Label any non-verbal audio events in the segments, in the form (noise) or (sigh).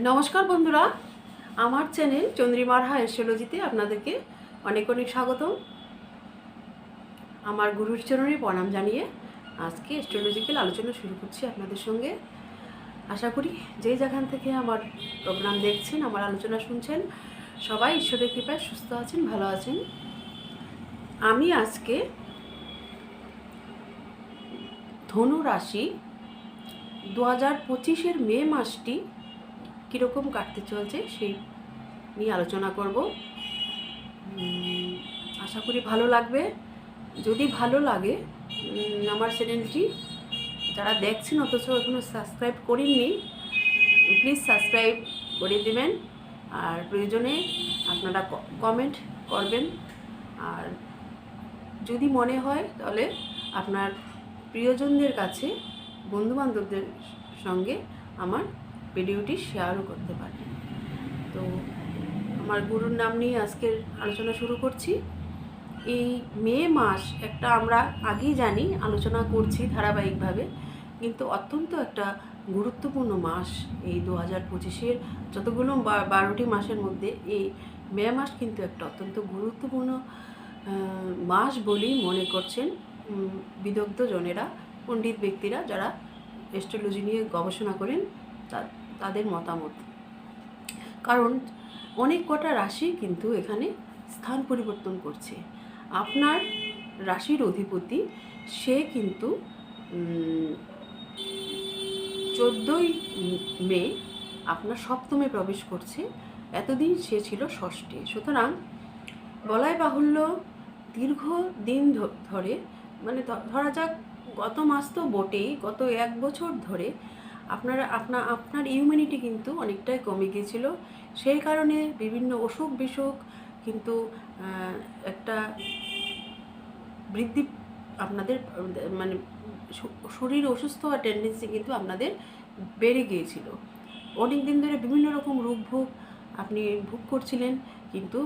নমস্কার বন্ধুরা, আমার চ্যানেল চন্দ্রিমার হা এস্ট্রোলজিতে আপনাদেরকে অনেক অনেক স্বাগতম। আমার গুরুর চরণে প্রণাম জানিয়ে আজকে এস্ট্রোলজিক্যাল আলোচনা শুরু করছি আপনাদের সঙ্গে। আশা করি যে যেখান থেকে আমার প্রোগ্রাম দেখছেন, আমার আলোচনা শুনছেন, সবাই ঈশ্বরের কৃপায় সুস্থ আছেন, ভালো আছেন। আমি আজকে ধনু রাশি দু হাজার পঁচিশের মে মাসটি কীরকম কাটতে চলছে সেই নিয়ে আলোচনা করব। আশা করি ভালো লাগবে। যদি ভালো লাগে আমার চ্যানেলটি, যারা দেখছেন অথচ এখনও সাবস্ক্রাইব করেননি, প্লিজ সাবস্ক্রাইব করে দেবেন। আর প্রয়োজনে আপনারা কমেন্ট করবেন। আর যদি মনে হয়, তাহলে আপনার প্রিয়জনদের কাছে, বন্ধুবান্ধবদের সঙ্গে আমার ভিডিওটি শেয়ারও করতে পারেন তো আমার গুরুর নাম নিয়ে আজকের আলোচনা শুরু করছি। এই মে মাস একটা আমরা আগেই জানি আলোচনা করছি ধারাবাহিকভাবে কিন্তু অত্যন্ত একটা গুরুত্বপূর্ণ মাস এই দু হাজার পঁচিশের যতগুলো বারোটি মাসের মধ্যে। এই মে মাস কিন্তু একটা অত্যন্ত গুরুত্বপূর্ণ মাস বলেই মনে করছেন উম, বিদগ্ধ জনেরা পণ্ডিত ব্যক্তিরা যারা এস্ট্রোলজি নিয়ে গবেষণা করেন তা- তাদের মতামত। কারণ অনেক কটা রাশি কিন্তু এখানে স্থান পরিবর্তন করছে। আপনার রাশির অধিপতি, সে কিন্তু চোদ্দোই মে আপনার সপ্তমে প্রবেশ করছে। এতদিন সে ছিল ষষ্ঠে। সুতরাং বলাই বাহুল্য দীর্ঘ দিন ধরে মানে ধরা যাক গত মাস তো বটেই, গত এক বছর ধরে আপনারা, আপনা, আপনার ইমিউনিটি কিন্তু অনেকটাই কমে গিয়েছিল। সেই কারণে বিভিন্ন অসুখ বিসুখ কিন্তু একটা বৃদ্ধি আপনাদের মানে শরীর অসুস্থ হওয়ার টেন্ডেন্সি কিন্তু আপনাদের বেড়ে গিয়েছিল। অনেক দিন ধরে বিভিন্ন রকম রোগ ভোগ আপনি ভোগ করছিলেন, কিন্তু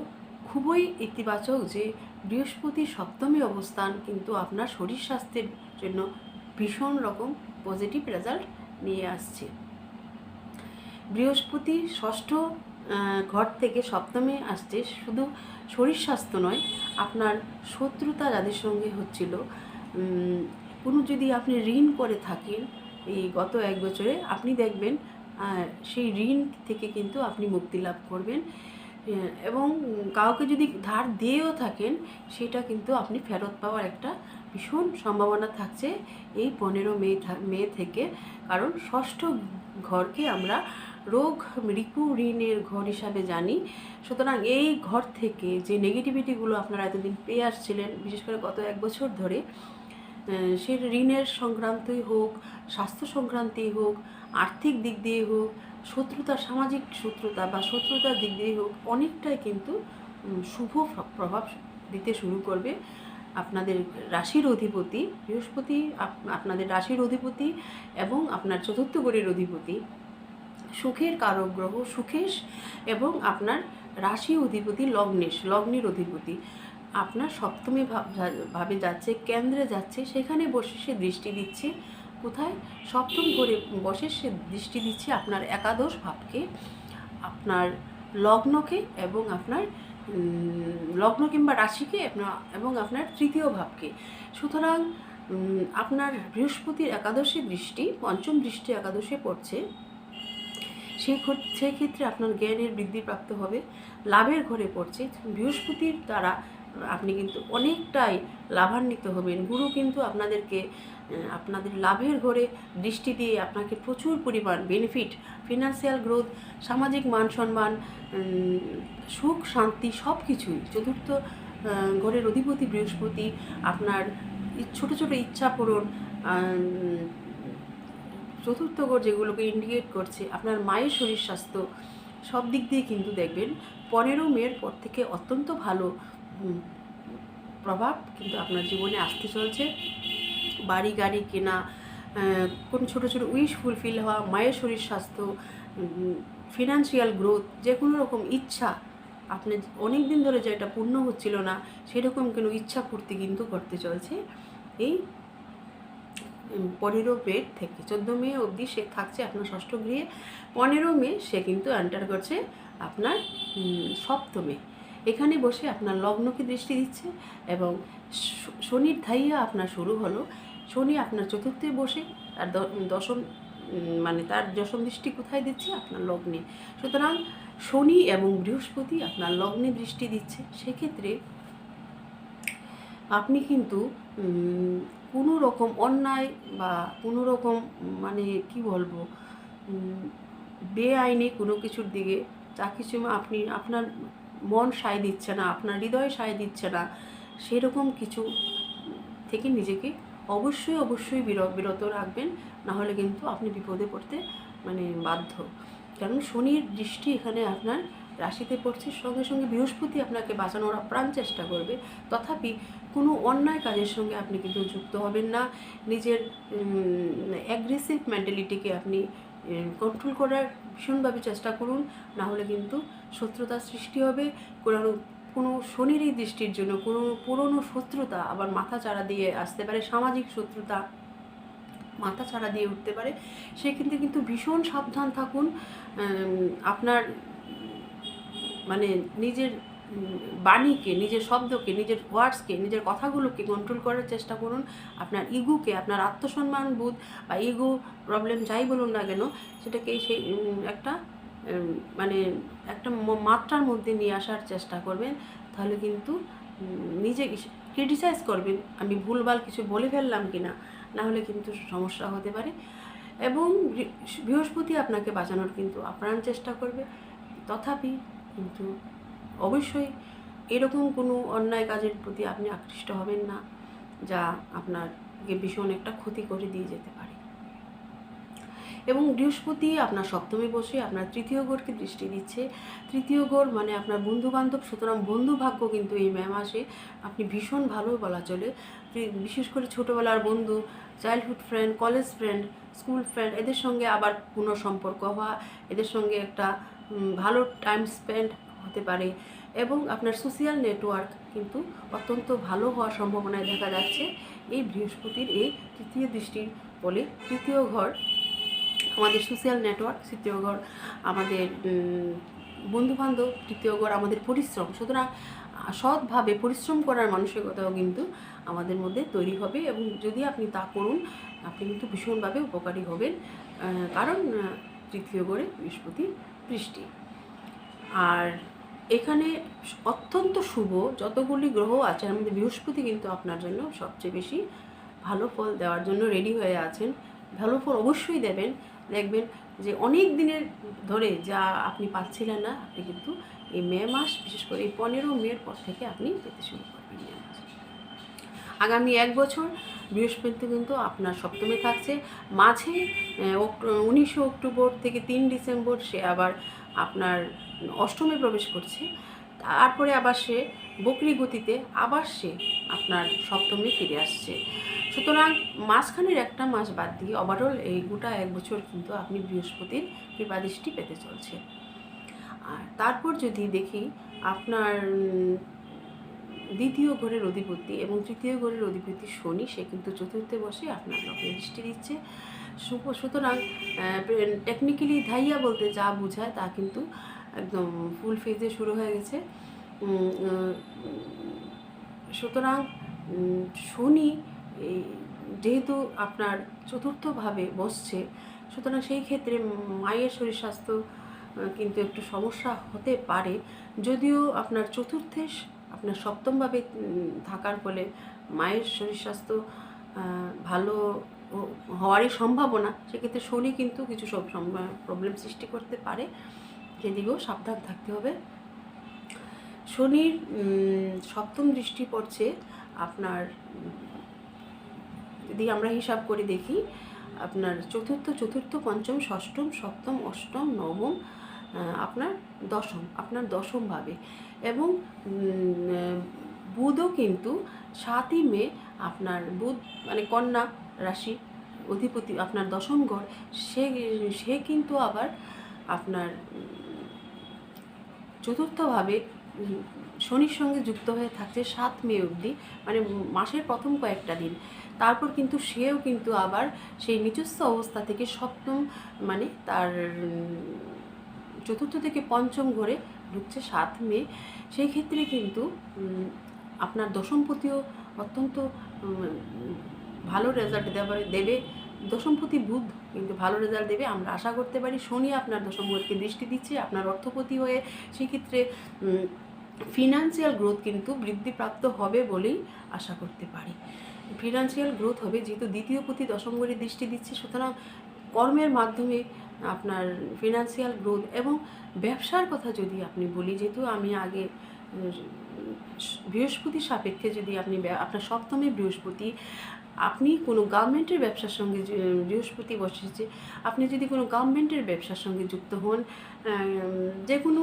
খুবই ইতিবাচক যে বৃহস্পতি সপ্তমী অবস্থান কিন্তু আপনার শরীর স্বাস্থ্যের জন্য ভীষণ রকম পজিটিভ রেজাল্ট নিয়ে আসছে। বৃহস্পতি ষষ্ঠ ঘর থেকে সপ্তমে আসছে শুধু শরীর স্বাস্থ্য নয়, আপনার শত্রুতা যাদের সঙ্গে হচ্ছিল কোনো যদি আপনি ঋণ করে থাকেন, এই গত এক বছরে আপনি দেখবেন সেই ঋণ থেকে কিন্তু আপনি মুক্তি লাভ করবেন এবং কাউকে যদি ধার দিয়েও থাকেন, সেটা কিন্তু আপনি ফেরত পাওয়ার একটা ভীষণ সম্ভাবনা থাকছে এই পনেরো মে মে থেকে। কারণ ষষ্ঠ ঘরকে আমরা রোগ রিপু ঋণের ঘর হিসাবে জানি। সুতরাং এই ঘর থেকে যে নেগেটিভিটিগুলো আপনারা এতদিন পেয়ে আসছিলেন, বিশেষ করে গত এক বছর ধরে সে ঋণের সংক্রান্তই হোক, স্বাস্থ্য সংক্রান্তই হোক, আর্থিক দিক দিয়ে হোক, শত্রুতা, সামাজিক শত্রুতা বা শত্রুতার দিক দিয়ে হোক, অনেকটাই কিন্তু শুভ প্রভাব দিতে শুরু করবে। আপনাদের রাশির অধিপতি, বৃহস্পতি আপ- আপনাদের রাশির অধিপতি এবং আপনার চতুর্থ গড়ের অধিপতি। সুখের কারক গ্রহ সুখেশ এবং আপনার রাশি অধিপতি লগ্নেশ, লগ্নের অধিপতি। আপনার সপ্তমী ভাব- যাচ্ছে, কেন্দ্রে যাচ্ছে, সেখানে বসে সে দৃষ্টি দিচ্ছে। কোথায়? সপ্তম করে বসে সে দৃষ্টি দিচ্ছে আপনার একাদশ ভাবকে, আপনার লগ্নকে এবং আপনার লগ্ন কিংবা রাশিকে আপনা- এবং আপনার তৃতীয় ভাবকে। সুতরাং আপনার বৃহস্পতির একাদশী দৃষ্টি, পঞ্চম দৃষ্টি একাদশে পড়ছে। সেই সেই ক্ষেত্রে আপনার জ্ঞানের বৃদ্ধি প্রাপ্ত হবে, লাভের ঘরে পড়ছে। বৃহস্পতির দ্বারা আপনি কিন্তু অনেকটাই লাভান্বিত হবেন। গুরু কিন্তু আপনাদেরকে আপনাদের লাভের ঘরে দৃষ্টি দিয়ে আপনাকে প্রচুর পরিমাণ বেনিফিট ফিনান্সিয়াল গ্রোথ সামাজিক মান সম্মান সুখ, শান্তি সব কিছুই চতুর্থ ঘরের অধিপতি বৃহস্পতি আপনার ছোট ছোট ইচ্ছা পূরণ চতুর্থ ঘর যেগুলোকে ইন্ডিকেট করছে, আপনার মায়ের শরীর স্বাস্থ্য, সব দিক দিয়ে কিন্তু দেখবেন পনেরো মের পর থেকে অত্যন্ত ভালো প্রভাব কিন্তু আপনার জীবনে আসতে চলছে। বাড়ি গাড়ি কেনা কোন ছোটো ছোটো উইশ ফুলফিল হওয়া, মায়ের শরীর স্বাস্থ্য ফিনান্সিয়াল গ্রোথ যে কোনো রকম ইচ্ছা, আপনি অনেক দিন ধরে যেটা পূর্ণ হচ্ছিল না, সেরকম কোনো ইচ্ছা পূর্তি কিন্তু করতে চলছে এই পনেরো মে থেকে। চোদ্দ মে অবধি সে থাকছে আপনার ষষ্ঠ গৃহে, পনেরো মে সে কিন্তু এন্টার করছে আপনার সপ্তমে। এখানে বসে আপনার লগ্নকে দৃষ্টি দিচ্ছে এবং শনির ধাইয়া আপনার শুরু হলো। শনি আপনার চতুর্থে বসে, আর দশম মানে তার দশম দৃষ্টি কোথায় দিচ্ছে? আপনার লগ্নে। সুতরাং শনি এবং বৃহস্পতি আপনার লগ্নে দৃষ্টি দিচ্ছে। সেক্ষেত্রে আপনি কিন্তু কোনো রকম অন্যায় বা কোনো রকম মানে কি বলব বেআইনি কোনো কিছুর দিকে যা কিছু আপনি, আপনার মন সায় দিচ্ছে না, আপনার হৃদয় সায় দিচ্ছে না, সেরকম কিছু থেকে নিজেকে অবশ্যই অবশ্যই বির- বিরত রাখবেন। না হলে কিন্তু আপনি বিপদে পড়তে মানে বাধ্য। কারণ শনির দৃষ্টি এখানে আপনার রাশিতে পড়ছে। সঙ্গে সঙ্গে বৃহস্পতি আপনাকে বাঁচানোর আপ্রাণ চেষ্টা করবে। তথাপি কোনো অন্যায় কাজের সঙ্গে আপনি কিন্তু যুক্ত হবেন না। নিজের অ্যাগ্রেসিভ মেন্টালিটিকে আপনি কন্ট্রোল করার ভীষণভাবে চেষ্টা করুন। না হলে কিন্তু শত্রুতার সৃষ্টি হবে। কোনো কোনো শনিরই দৃষ্টির জন্য, কোনো পুরনো শত্রুতা আবার মাথা চাড়া দিয়ে আসতে পারে, সামাজিক শত্রুতা মাথা ছাড়া দিয়ে উঠতে পারে, সেক্ষেত্রে কিন্তু ভীষণ সাবধান থাকুন আপনার মানে নিজের বাণীকে, নিজের শব্দকে, নিজের ওয়ার্ডসকে, নিজের কথাগুলোকে কন্ট্রোল করার চেষ্টা করুন। আপনার ইগোকে আপনার আত্মসম্মান বোধ বা ইগো প্রবলেম যাই বলুন না কেন, সেটাকে সেই একটা মানে একটা মাত্রার মধ্যে নিয়ে আসার চেষ্টা করবেন, তাহলে কিন্তু নিজে ক্রিটিসাইজ করবেন, আমি ভুলভাল কিছু বলে ফেললাম কি না না হলে কিন্তু সমস্যা হতে পারে। এবং বৃহস্পতি আপনাকে বাঁচানোর কিন্তু আপ্রাণ চেষ্টা করবে। তথাপি কিন্তু অবশ্যই এরকম কোনো অন্যায় কাজের প্রতি আপনি আকৃষ্ট হবেন না, যা আপনাকে ভীষণ একটা ক্ষতি করে দিয়ে যেতে পারে। এবং বৃহস্পতি আপনার সপ্তমে বসে আপনার তৃতীয় গড়কে দৃষ্টি দিচ্ছে। তৃতীয় গড় মানে আপনার বন্ধু বান্ধব সুতরাং বন্ধু ভাগ্য কিন্তু এই মে মাসে আপনি ভীষণ ভালো বলা চলে। বিশেষ করে ছোটোবেলার বন্ধু childhood friend college friend school friend এদের সঙ্গে আবার পুনঃসম্পর্ক হওয়া, এদের সঙ্গে একটা ভালো টাইম স্পেন্ড হতে পারে। এবং আপনার সোশিয়াল নেটওয়ার্ক কিন্তু অত্যন্ত ভালো হওয়ার সম্ভাবনায় দেখা যাচ্ছে। এই বৃহস্পতির এই তৃতীয় দৃষ্টির বলে তৃতীয় ঘর আমাদের সোশ্যাল নেটওয়ার্ক তৃতীয়গড় আমাদের বন্ধুবান্ধব, তৃতীয় ঘর, আমাদের পরিশ্রম। সুতরাং, সৎভাবে পরিশ্রম করার মানসিকতাও কিন্তু আমাদের মধ্যে তৈরি হবে এবং যদি আপনি তা করুন, আপনি কিন্তু ভীষণভাবে উপকারী হবেন কারণ, তৃতীয় ঘরে বৃহস্পতি বৃষ্টি। আর এখানে অত্যন্ত শুভ, যতগুলি গ্রহ আছে মধ্যে বৃহস্পতি কিন্তু আপনার জন্য সবচেয়ে বেশি ভালো ফল দেওয়ার জন্য রেডি হয়ে আছেন। ভালো ফল অবশ্যই দেবেন। দেখবেন যে অনেক দিনের ধরে যা আপনি পাচ্ছিলেন না, আপনি কিন্তু এই মে মাস, বিশেষ করে এই পনেরো মের পর থেকে আপনি পেতে শুরু করবেন মে মাস। আগামী এক বছর বৃহস্পতি কিন্তু আপনার সপ্তমে থাকছে। মাঝে উনিশে অক্টোবর থেকে তিন ডিসেম্বর সে আবার আপনার অষ্টমে প্রবেশ করছে। তারপরে আবার সে বকরি গতিতে আবার সে আপনার সপ্তমে ফিরে আসছে। সুতরাং মাঝখানের একটা মাস বাদ দিয়ে ওভারঅল এই গোটা এক বছর কিন্তু আপনি বৃহস্পতির কৃপাদৃষ্টি পেতে চলছে। আর তারপর যদি দেখি আপনার দ্বিতীয় ঘরের অধিপতি এবং তৃতীয় ঘরের অধিপতি শনি, সে কিন্তু চতুর্থে বসে আপনার লগ্নে দৃষ্টি দিচ্ছে। সুতরাং টেকনিক্যালি ধাইয়া বলতে যা বোঝায় তা কিন্তু একদম ফুল ফেজে শুরু হয়ে গেছে। সুতরাং শনি যেহেতু আপনার চতুর্থভাবে বসছে, সুতরাং সেই ক্ষেত্রে মায়ের শরীর স্বাস্থ্য কিন্তু একটু সমস্যা হতে পারে। যদিও আপনার চতুর্থে আপনার সপ্তমভাবে থাকার ফলে মায়ের শরীর স্বাস্থ্য ভালো হওয়ারই সম্ভাবনা, সেক্ষেত্রে শনি কিন্তু কিছু সব প্রবলেম সৃষ্টি করতে পারে। সেদিকেও সাবধান থাকতে হবে। শনির সপ্তম দৃষ্টি পড়ছে আপনার, যদি আমরা হিসাব করে দেখি, আপনার চতুর্থ চতুর্থ, পঞ্চম, ষষ্ঠম, সপ্তম, অষ্টম, নবম আপনার দশম আপনার দশম ভাবে এবং বুধও কিন্তু সাতই মে আপনার বুধ মানে কন্যা রাশি অধিপতি, আপনার দশম ঘর, সে সে কিন্তু আবার আপনার চতুর্থভাবে শনির সঙ্গে যুক্ত হয়ে থাকছে সাত মে অবধি মানে মাসের প্রথম কয়েকটা দিন। তারপর কিন্তু সেও কিন্তু আবার সেই নিজস্ব অবস্থা থেকে সপ্তম মানে তার চতুর্থ থেকে পঞ্চম ঘরে ঢুকছে সাত মে। সেই ক্ষেত্রে কিন্তু আপনার দশমপতিও অত্যন্ত ভালো রেজাল্ট দেবে দেবে। দশমপতি বুধ কিন্তু ভালো রেজাল্ট দেবে। আমরা আশা করতে পারি শনি আপনার দশম ঘরকে দৃষ্টি দিচ্ছে, আপনার অর্থপতি হয়ে সেক্ষেত্রে ফিনান্সিয়াল গ্রোথ কিন্তু বৃদ্ধিপ্রাপ্ত হবে বলেই আশা করতে পারি। ফিনান্সিয়াল গ্রোথ হবে যেহেতু দ্বিতীয় পতি দশম দৃষ্টি দিচ্ছে, সুতরাং কর্মের মাধ্যমে আপনার ফিনান্সিয়াল গ্রোথ এবং ব্যবসার কথা যদি আপনি বলি, যেহেতু আমি আগে বৃহস্পতি সাপেক্ষে যদি আপনি আপনার সপ্তমে বৃহস্পতি, আপনি কোনো গভর্নমেন্টের ব্যবসার সঙ্গে বৃহস্পতি বসেছে, আপনি যদি কোনো গভর্নমেন্টের ব্যবসার সঙ্গে যুক্ত হন যে কোনো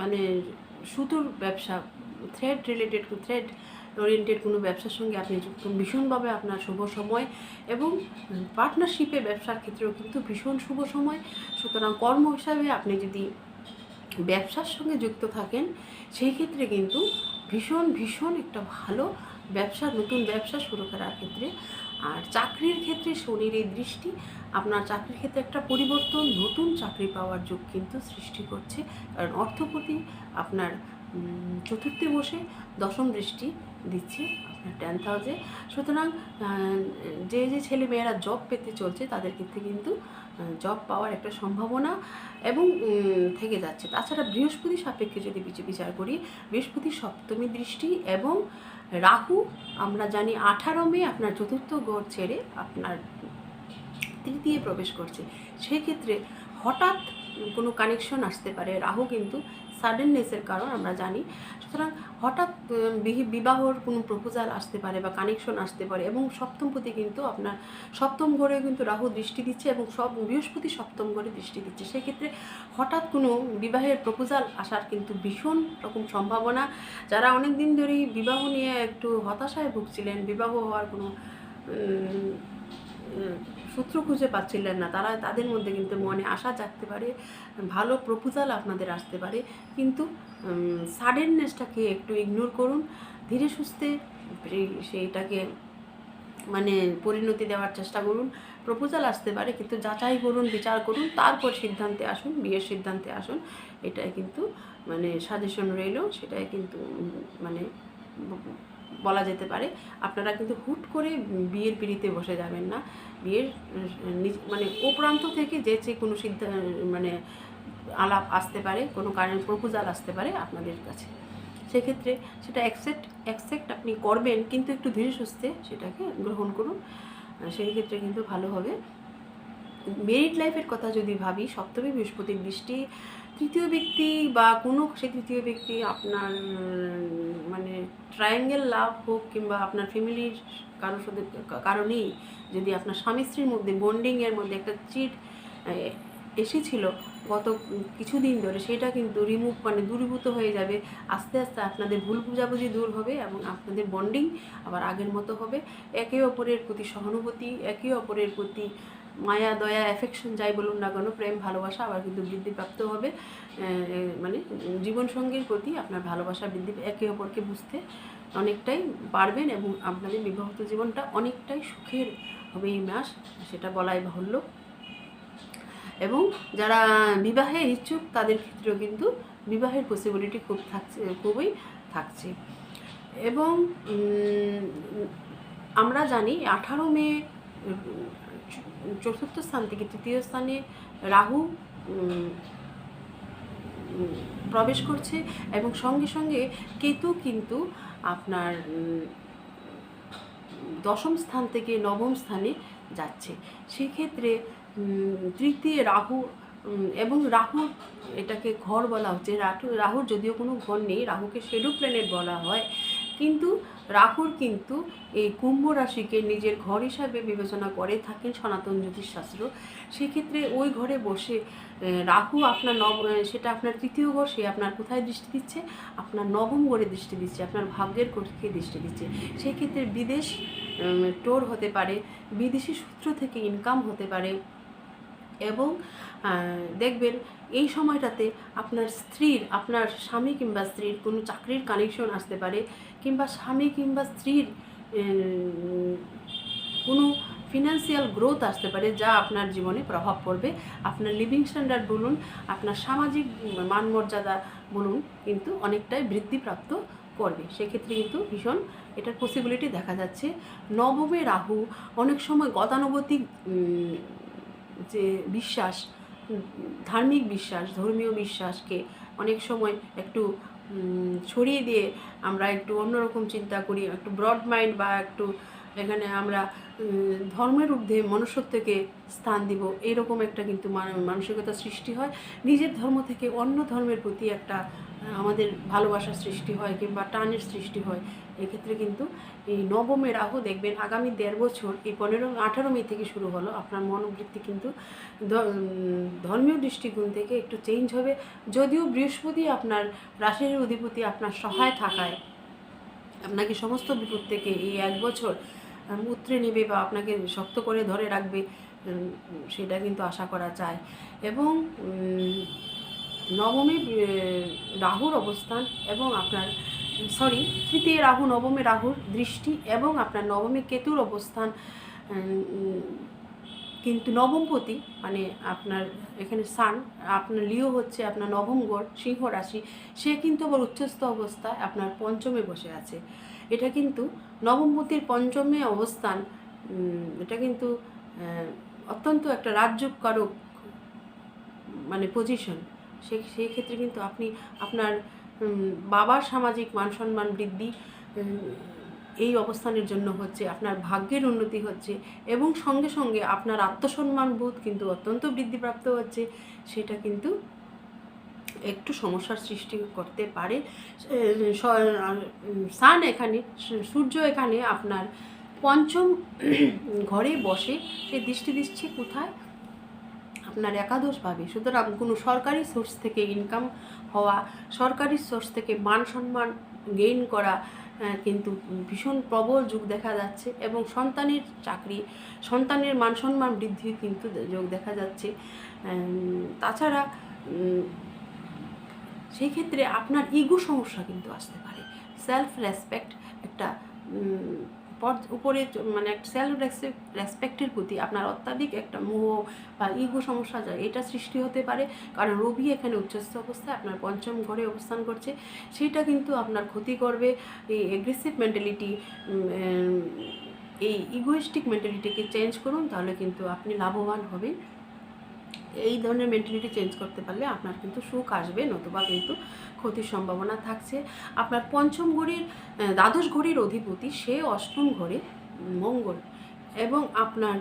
মানে সুতোর ব্যবসা থ্রেড রিলেটেড থ্রেড ওরিয়েন্টেড কোনো ব্যবসার সঙ্গে আপনি যুক্ত, ভীষণভাবে আপনার শুভ সময় এবং পার্টনারশিপে ব্যবসার ক্ষেত্রেও কিন্তু ভীষণ শুভ সময়। সুতরাং কর্ম হিসাবে আপনি যদি ব্যবসার সঙ্গে যুক্ত থাকেন, সেই ক্ষেত্রে কিন্তু ভীষণ ভীষণ একটা ভালো ব্যবসা, নতুন ব্যবসা শুরু করার ক্ষেত্রে। আর চাকরির ক্ষেত্রে শনির এই দৃষ্টি, আপনার চাকরির ক্ষেত্রে একটা পরিবর্তন, নতুন চাকরি পাওয়ার যোগ কিন্তু সৃষ্টি করছে। কারণ অর্থপতি আপনার চতুর্থে বসে দশম দৃষ্টি দিচ্ছে আপনার টেন্থ হাউসে সুতরাং যে যে ছেলে মেয়েরা জব পেতে চলছে, তাদের ক্ষেত্রে কিন্তু জব পাওয়ার একটা সম্ভাবনা এবং থেকে যাচ্ছে। তাছাড়া বৃহস্পতি সাপেক্ষে যদি বিচ- বিচার করি, বৃহস্পতি সপ্তমী দৃষ্টি এবং রাহু, আমরা জানি আঠারো মে আপনার চতুর্থ ঘর ছেড়ে আপনার তৃতীয় প্রবেশ করছে। সেক্ষেত্রে হঠাৎ কোনো কানেকশন আসতে পারে। রাহু কিন্তু সাডেননেসের কারণ আমরা জানি। সুতরাং হঠাৎ বিবাহর কোনো প্রপোজাল আসতে পারে বা কানেকশন আসতে পারে এবং সপ্তম প্রতি কিন্তু আপনার, সপ্তম ঘরে কিন্তু রাহু দৃষ্টি দিচ্ছে এবং সব, বৃহস্পতি সপ্তম ঘরে দৃষ্টি দিচ্ছে। সেক্ষেত্রে হঠাৎ কোনো বিবাহের প্রপোজাল আসার কিন্তু ভীষণ রকম সম্ভাবনা। যারা অনেক দিন ধরেই বিবাহ নিয়ে একটু হতাশায় ভুগছিলেন, বিবাহ হওয়ার কোনো সূত্র খুঁজে পাচ্ছিলেন না। তারা তাদের মধ্যে কিন্তু মনে আশা জাগতে পারে, ভালো প্রপোজাল আপনাদের আসতে পারে। কিন্তু সাডেননেসটাকে একটু ইগনোর করুন। ধীরে সুস্থে সেই- সেইটাকে মানে পরিণতি দেওয়ার চেষ্টা করুন। প্রপোজাল আসতে পারে, কিন্তু যাচাই করুন, বিচার করুন, তারপর সিদ্ধান্তে আসুন, বিয়ের সিদ্ধান্তে আসুন। এটাই কিন্তু মানে সাজেশন রইল, সেটাই কিন্তু মানে বলা যেতে পারে, আপনারা কিন্তু হুট করে বিয়ের পিড়িতে বসে যাবেন না। বিয়ের মানে ও প্রান্ত থেকে যে যে কোনো সিদ্ধান্ত মানে আলাপ আসতে পারে, কোনো কারণে প্রপোজাল আসতে পারে আপনাদের কাছে। সেক্ষেত্রে সেটা অ্যাকসেপ্ট অ্যাকসেপ্ট আপনি করবেন, কিন্তু একটু ধীরে সুস্থে সেটাকে গ্রহণ করুন। সেই ক্ষেত্রে কিন্তু ভালো হবে। মেরিড লাইফের কথা যদি ভাবি, সপ্তমী, বৃহস্পতির দৃষ্টি, তৃতীয় ব্যক্তি বা কোনো সে তৃতীয় ব্যক্তি আপনার মানে ট্রায়াঙ্গেল লাভ হোক কিংবা আপনার ফ্যামিলির কারোর সাথে, কারণেই যদি আপনার স্বামী স্ত্রীর মধ্যে বন্ডিংয়ের মধ্যে একটা চিট এসেছিল গত কিছুদিন ধরে, সেটা কিন্তু রিমুভ মানে দূরীভূত হয়ে যাবে। আস্তে আস্তে আপনাদের ভুল বুঝাবুঝি দূর হবে এবং আপনাদের বন্ডিং আবার আগের মতো হবে। একে অপরের প্রতি সহানুভূতি, একে অপরের প্রতি মায়া, দয়া অ্যাফেকশন যাই বলুন না কেন, প্রেম, ভালোবাসা আবার কিন্তু বৃদ্ধিপ্রাপ্ত হবে। মানে জীবনসঙ্গীর প্রতি আপনার ভালোবাসা বৃদ্ধি একে অপরকে বুঝতে অনেকটাই পারবেন এবং আপনাদের বিবাহিত জীবনটা অনেকটাই সুখের হবে এই মাস, সেটা বলাই বাহুল্য। এবং যারা বিবাহে ইচ্ছুক, তাদের ক্ষেত্রেও কিন্তু বিবাহের পসিবিলিটি খুব থাকছে, খুবই থাকছে। এবং আমরা জানি আঠারো মে চতুর্থ স্থান থেকে তৃতীয় স্থানে রাহু প্রবেশ করছে এবং সঙ্গে সঙ্গে কেতু কিন্তু আপনার দশম স্থান থেকে নবম স্থানে যাচ্ছে। সেক্ষেত্রে তৃতীয় রাহু এবং রাহু এটাকে ঘর বলা হচ্ছে। রাহু, রাহুর যদিও কোনো ঘর নেই, রাহুকে শেডো প্ল্যানেট বলা হয়। কিন্তু রাহুর কিন্তু এই কুম্ভ রাশিকে নিজের ঘর হিসাবে বিবেচনা করে থাকেন সনাতন জ্যোতিষশাস্ত্র। সেক্ষেত্রে ওই ঘরে বসে রাহু আপনার নব সেটা আপনার তৃতীয় ঘর, সে আপনার কোথায় দৃষ্টি দিচ্ছে? আপনার নবম ঘরে দৃষ্টি দিচ্ছে, আপনার ভাগ্যের কোষকে দৃষ্টি দিচ্ছে। সেক্ষেত্রে বিদেশ টোর হতে পারে, বিদেশি সূত্র থেকে ইনকাম হতে পারে এবং দেখবেন এই সময়টাতে আপনার স্ত্রীর, আপনার স্বামী কিংবা স্ত্রীর কোনো চাকরির কানেকশন আসতে পারে। কিংবা স্বামী কিংবা স্ত্রীর কোনো ফিনান্সিয়াল গ্রোথ আসতে পারে যা আপনার জীবনে প্রভাব পড়বে। আপনার লিভিং স্ট্যান্ডার্ড বলুন, আপনার সামাজিক মান মর্যাদা বলুন কিন্তু অনেকটাই বৃদ্ধিপ্রাপ্ত করবে। সেক্ষেত্রে কিন্তু ভীষণ এটার পসিবিলিটি দেখা যাচ্ছে। নবমে রাহু অনেক সময় গতানুগতিক যে বিশ্বাস, ধার্মিক বিশ্বাস, ধর্মীয় বিশ্বাসকে অনেক সময় একটু ছড়িয়ে দিয়ে আমরা একটু অন্যরকম চিন্তা করি, একটু ব্রড মাইন্ড বা একটু এখানে আমরা ধর্মের ঊর্ধ্বে মনুষ্যত্বকে স্থান দিব এরকম একটা কিন্তু মান- মানসিকতা সৃষ্টি হয়। নিজের ধর্ম থেকে অন্য ধর্মের প্রতি একটা আমাদের ভালোবাসার সৃষ্টি হয় কিংবা টানের সৃষ্টি হয়, এক্ষেত্রে কিন্তু এই নবমে রাহু দেখবেন আগামী দেড় বছর এই পনেরো আঠারো মে থেকে শুরু হলো। আপনার মনোবৃত্তি কিন্তু ধর্মীয় দৃষ্টিকোণ থেকে একটু চেঞ্জ হবে। যদিও বৃহস্পতি আপনার রাশির অধিপতি আপনার সহায় থাকায় আপনাকে সমস্ত বিপদ থেকে এই এক বছর উতরে নেবে বা আপনাকে শক্ত করে ধরে রাখবে সেটা কিন্তু আশা করা যায়। এবং নবমে রাহুর অবস্থান এবং আপনার, সরি, তৃতীয় রাহু, নবমে রাহুর দৃষ্টি এবং আপনার নবমে কেতুর অবস্থান কিন্তু নবমপতি মানে আপনার এখানে সান, আপনার লিও হচ্ছে আপনার নবম গড়, সিংহ রাশি, সে কিন্তু আবার উচ্চস্থ অবস্থায় আপনার পঞ্চমে বসে আছে। এটা কিন্তু নবমপতির পঞ্চমে অবস্থান এটা কিন্তু অত্যন্ত একটা রাজ্যকারক মানে পজিশন সে, সেই ক্ষেত্রে কিন্তু আপনি আপনার বাবার সামাজিক মান সম্মান বৃদ্ধি এই অবস্থানের জন্য হচ্ছে, আপনার ভাগ্যের উন্নতি হচ্ছে এবং সঙ্গে সঙ্গে আপনার আত্মসম্মান বোধ কিন্তু অত্যন্ত বৃদ্ধিপ্রাপ্ত হচ্ছে। সেটা কিন্তু একটু সমস্যার সৃষ্টি করতে পারে। সান এখানে, সূর্য এখানে আপনার পঞ্চম ঘরে বসে, সে দৃষ্টি দিচ্ছে কোথায়? আপনার একাদশভাবে সুতরাং কোনো সরকারি সোর্স থেকে ইনকাম হওয়া, সরকারি সোর্স থেকে মান সম্মান গেইন করা কিন্তু ভীষণ প্রবল যুগ দেখা যাচ্ছে এবং সন্তানের চাকরি, সন্তানের মান সম্মান বৃদ্ধি কিন্তু যোগ দেখা যাচ্ছে। তাছাড়া সেই ক্ষেত্রে আপনার ইগো সমস্যা কিন্তু আসতে পারে। সেলফ রেসপেক্ট একটা উপরে মানে একটা সেলফ রেসপেক্টের প্রতি আপনার অত্যাধিক একটা মোহ বা ইগো সমস্যা যায়, এটা সৃষ্টি হতে পারে। কারণ রবি এখানে উচ্চস্থ অবস্থায় আপনার পঞ্চম ঘরে অবস্থান করছে। সেটা কিন্তু আপনার ক্ষতি করবে। এই এগ্রেসিভ মেন্টালিটি এই ইগোয়েস্টিক মেন্টালিটিকে চেঞ্জ করুন, তাহলে কিন্তু আপনি লাভবান হবেন। এই ধরনের মেন্টালিটি চেঞ্জ করতে পারলে আপনার কিন্তু সুখ আসবে, নতুবা কিন্তু ক্ষতির সম্ভাবনা থাকছে। আপনার পঞ্চম ঘড়ির দ্বাদশ ঘড়ির অধিপতি সে অষ্টম ঘরে মঙ্গল এবং আপনার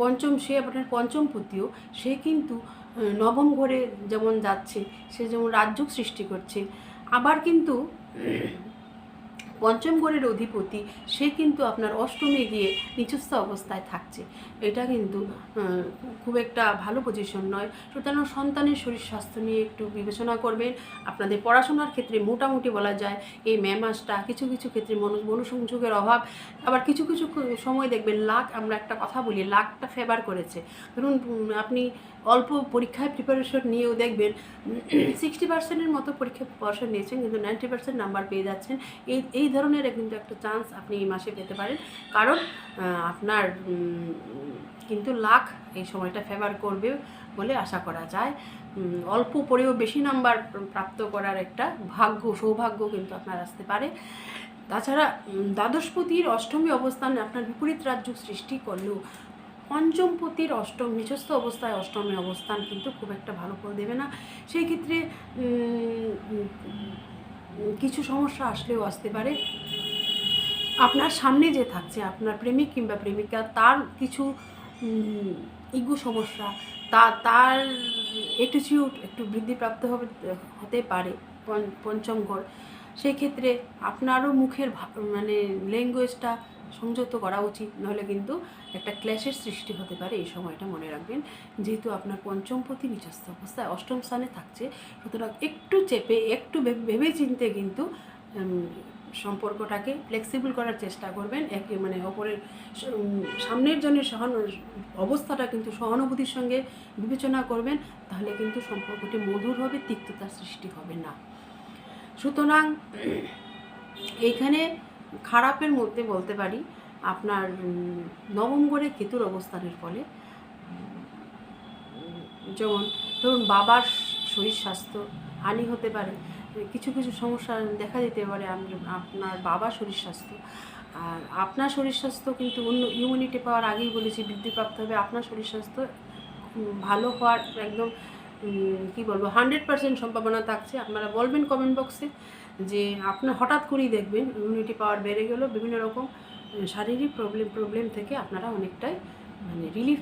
পঞ্চম, সে আপনার পঞ্চম পতিও সে কিন্তু নবম ঘরে যেমন যাচ্ছে, সে যেমন রাজ্য সৃষ্টি করছে। আবার কিন্তু পঞ্চম ঘরের অধিপতি, সে কিন্তু আপনার অষ্টমে গিয়ে নিচস্থ অবস্থায় থাকছে। এটা কিন্তু খুব একটা ভালো পজিশন নয়। সুতরাং সন্তানের শরীর স্বাস্থ্য নিয়ে একটু বিবেচনা করবেন। আপনাদের পড়াশোনার ক্ষেত্রে মোটামুটি বলা যায়, এই মে মাসটা কিছু কিছু ক্ষেত্রে মনো, মনোসংযোগের অভাব। আবার কিছু কিছু সময় দেখবেন লাক আমরা একটা কথা বলি লাকটা ফেভার করেছে। ধরুন আপনি অল্প পরীক্ষায় প্রিপারেশন নিয়েও দেখবেন সিক্সটি পার্সেন্টের (clears throat) মতো পরীক্ষা প্রিপারেশন নিয়েছেন, কিন্তু নাইনটি পার্সেন্ট নাম্বার পেয়ে যাচ্ছেন। এই এই ধরনের কিন্তু একটা চান্স আপনি এই মাসে পেতে পারেন। কারণ আপনার কিন্তু লাখ এই সময়টা ফেভার করবে বলে আশা করা যায়। অল্প পরেও বেশি নাম্বার প্রাপ্ত করার একটা ভাগ্য, সৌভাগ্য কিন্তু আপনার আসতে পারে। তাছাড়া দ্বাদশপতির অষ্টমী অবস্থান আপনার বিপরীত রাজ্য সৃষ্টি করলেও পঞ্চমপতির অষ্টম, নিজস্ব অবস্থায় অষ্টমী অবস্থান কিন্তু খুব একটা ভালো করে দেবে না। সেই ক্ষেত্রে কিছু সমস্যা আসলেও আসতে পারে। আপনার সামনে যে থাকছে, আপনার প্রেমিক কিংবা প্রেমিকা, তার কিছু ইগো সমস্যা, তা, তার অ্যাটিটিউড একটু বৃদ্ধিপ্রাপ্ত হবে, হতে পারে পঞ্চ- পঞ্চম ঘর। সেই ক্ষেত্রে আপনারও মুখের মানে ল্যাঙ্গুয়েজটা সংযত করা উচিত। নাহলে কিন্তু একটা ক্ল্যাশের সৃষ্টি হতে পারে, এই সময়টা মনে রাখবেন। যেহেতু আপনার পঞ্চম প্রতি নিচস্থ অবস্থায় অষ্টম স্থানে থাকছে, সুতরাং একটু চেপে, একটু ভেবে চিনতে কিন্তু সম্পর্কটাকে ফ্লেক্সিবল করার চেষ্টা করবেন। একে মানে অপরের সামনের জনের সহান, অবস্থাটা কিন্তু সহানুভূতির সঙ্গে বিবেচনা করবেন, তাহলে কিন্তু সম্পর্কটি মধুর হবে, তিক্ততার সৃষ্টি হবে না। সুতরাং, এইখানে খারাপের মধ্যে বলতে পারি, আপনার নবম ঘরে কেতুর অবস্থানের ফলে। যেমন, ধরুন বাবার শরীর স্বাস্থ্য হানি হতে পারে, কিছু কিছু সমস্যা দেখা দিতে পারে আপনার বাবার শরীর স্বাস্থ্য। আর আপনার শরীর স্বাস্থ্য কিন্তু অন্য ইমিউনিটি পাওয়ার আগেই বলেছি বৃদ্ধিপ্রাপ্ত হবে। আপনার শরীর স্বাস্থ্য ভালো হওয়ার একদম কি বলব হান্ড্রেড পার্সেন্ট সম্ভাবনা থাকছে। আপনারা বলবেন কমেন্ট বক্সে যে আপনার হঠাৎ করেই দেখবেন ইমিউনিটি পাওয়ার বেড়ে গেল, বিভিন্ন রকম শারীরিক প্রবলেম প্রবলেম থেকে আপনারা অনেকটাই মানে রিলিফ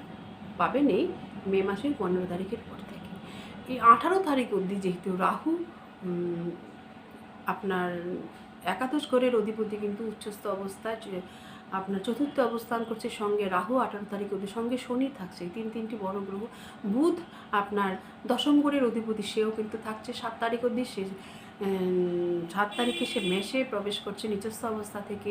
পাবেন এই মে মাসের পনেরো তারিখের পর থেকে। এই আঠারো তারিখ অবধি যেহেতু রাহু আপনার একাদশ ঘরের অধিপতি কিন্তু উচ্চস্থ অবস্থায় আপনার চতুর্থ অবস্থান করছে সঙ্গে রাহু, আঠারো তারিখ অবধি সঙ্গে শনি থাকছে তিন তিনটি বড় গ্রহ। বুধ আপনার দশম ঘরের অধিপতি সেও কিন্তু থাকছে, সাত তারিখ অবধি সে সাত তারিখে সে মেষে প্রবেশ করছে, নিজস্ব অবস্থা থেকে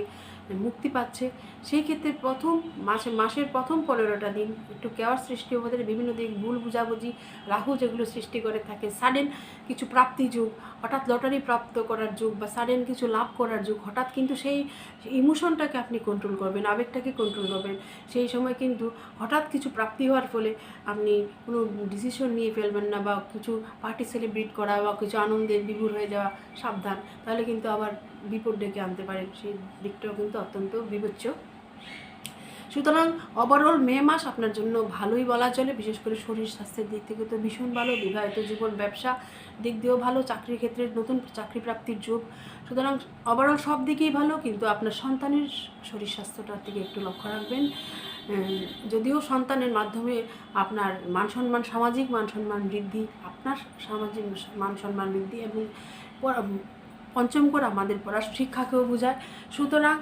মুক্তি পাচ্ছে। সেই ক্ষেত্রে প্রথম মাসে, মাসের প্রথম পনেরোটা দিন একটু কেওয়ার সৃষ্টি হতে, বিভিন্ন দিক ভুল বুঝাবুঝি, রাহু যেগুলো সৃষ্টি করে থাকে সাডেন কিছু প্রাপ্তি যুগ হঠাৎ লটারি প্রাপ্ত করার যুগ বা সাডেন কিছু লাভ করার যুগ, হঠাৎ কিন্তু সেই ইমোশনটাকে আপনি কন্ট্রোল করবেন, আবেগটাকে কন্ট্রোল করবেন। সেই সময় কিন্তু হঠাৎ কিছু প্রাপ্তি হওয়ার ফলে আপনি কোনো ডিসিশন নিয়ে ফেলবেন না বা কিছু পার্টি সেলিব্রেট করা বা কিছু আনন্দের বিভোর হয়ে যাওয়া সাবধান। তাহলে কিন্তু আবার বিপদ ডেকে আনতে পারেন। সেই দিকটাও কিন্তু অত্যন্ত বিবেচ্য। সুতরাং ওভারঅল মে মাস আপনার জন্য ভালোই বলা চলে, বিশেষ করে শরীর স্বাস্থ্যের দিক থেকে তো ভীষণ ভালো, বিবাহিত জীবন, ব্যবসা দিক দিয়েও ভালো, চাকরির ক্ষেত্রে নতুন চাকরি প্রাপ্তির যুগ। সুতরাং ওভারঅল সব দিকেই ভালো, কিন্তু আপনার সন্তানের শরীর স্বাস্থ্যটার দিকে একটু লক্ষ্য রাখবেন। যদিও সন্তানের মাধ্যমে আপনার মান সম্মান, সামাজিক মান সম্মান বৃদ্ধি, আপনার সামাজিক মান সম্মান বৃদ্ধি এবং পঞ্চম করে আমাদের পড়া শিক্ষাকেও বোঝায়। সুতরাং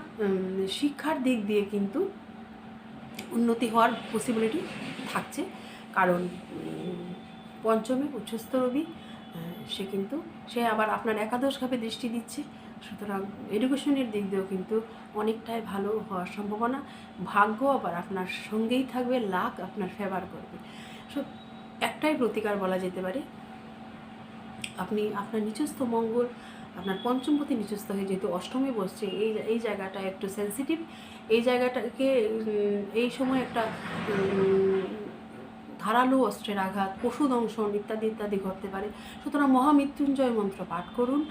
শিক্ষার দিক দিয়ে কিন্তু উন্নতি হওয়ার পসিবিলিটি থাকছে। কারণ পঞ্চমে উচ্চস্থ রবি সে কিন্তু, সে আবার আপনার একাদশভাবে দৃষ্টি দিচ্ছে। সুতরাং এডুকেশনের দিক দিয়েও কিন্তু অনেকটাই ভালো হওয়ার সম্ভাবনা। ভাগ্য আবার আপনার সঙ্গেই থাকবে, লাক আপনার ফেভার করবে। সো একটাই প্রতিকার বলা যেতে পারে, আপনি আপনার নিজস্ব মঙ্গল, আপনার পঞ্চমপতি নিজস্ব হয়ে যেহেতু অষ্টমী বসছে, এই এই জায়গাটা একটু সেন্সিটিভ জায়গাটাকে এই সময় একটা ধারালো অস্ত্রের আঘাত, পশু দংশন ইত্যাদি ইত্যাদি ঘটতে পারে। সুতরাং মহামৃত্যুঞ্জয় মন্ত্র পাঠ করুন,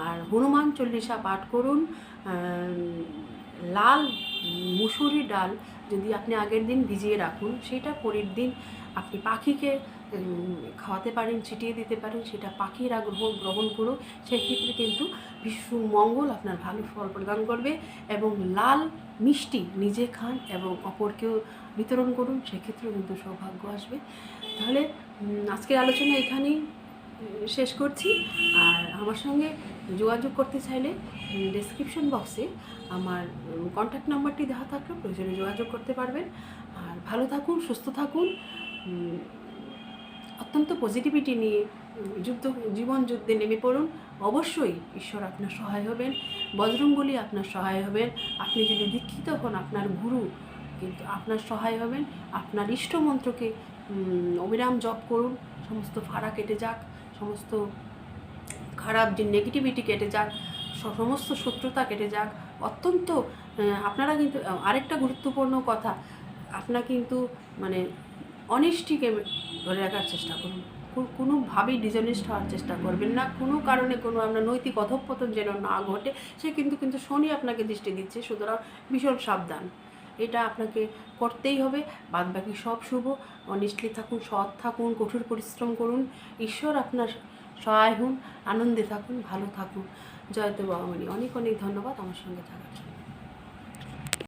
আর হনুমান চল্লিশা পাঠ করুন লাল মুসুরি ডাল যদি আপনি আগের দিন ভিজিয়ে রাখুন, সেটা পরের দিন আপনি পাখিকে খাওয়াতে পারেন, ছিটিয়ে দিতে পারেন, সেটা পাখিরা গ্রহণ গ্রহণ করুক সেক্ষেত্রে কিন্তু বিশ্ব মঙ্গল আপনার ভালো ফল প্রদান করবে এবং লাল মিষ্টি নিজে খান এবং অপরকেও বিতরণ করুন, সেক্ষেত্রেও কিন্তু সৌভাগ্য আসবে। তাহলে আজকের আলোচনা এখানেই শেষ করছি। আর আমার সঙ্গে যোগাযোগ করতে চাইলে ডেসক্রিপশন বক্সে আমার কন্ট্যাক্ট নাম্বারটি দেওয়া থাকলে, প্রয়োজনে যোগাযোগ করতে পারবেন। আর ভালো থাকুন, সুস্থ থাকুন। অত্যন্ত পজিটিভিটি নিয়ে যুদ্ধ, জীবন যুদ্ধে নেমে পড়ুন। অবশ্যই ঈশ্বর আপনার সহায় হবেন। বজরঙ্গলি আপনার সহায় হবেন। আপনি যদি দীক্ষিত হন আপনার গুরু, কিন্তু আপনার সহায় হবেন। আপনার ইষ্ট মন্ত্রকে অবিরাম জপ করুন। সমস্ত ফাড়া কেটে যাক, সমস্ত খারাপ যে নেগেটিভিটি কেটে যাক সমস্ত শত্রুতা কেটে যাক। অত্যন্ত আপনারা কিন্তু, আরেকটা গুরুত্বপূর্ণ কথা, আপনার কিন্তু মানে অনেস্টিকে ধরে রাখার চেষ্টা করুন। কোনোভাবেই ডিজনেস্ট হওয়ার চেষ্টা করবেন না। কোনো কারণে কোনো আপনার নৈতিক অধঃপতন যেন না ঘটে, সে কিন্তু কিন্তু শনি আপনাকে দৃষ্টি দিচ্ছে। সুতরাং ভীষণ সাবধান। এটা আপনাকে করতেই হবে। বাদ বাকি সব শুভ। অনেস্টলি থাকুন, সৎ থাকুন, কঠোর পরিশ্রম করুন। ঈশ্বর আপনার সহায় হন। আনন্দে থাকুন, ভালো থাকুন। জয়তে বাবামণি অনেক অনেক ধন্যবাদ আমার সঙ্গে থাকার জন্য।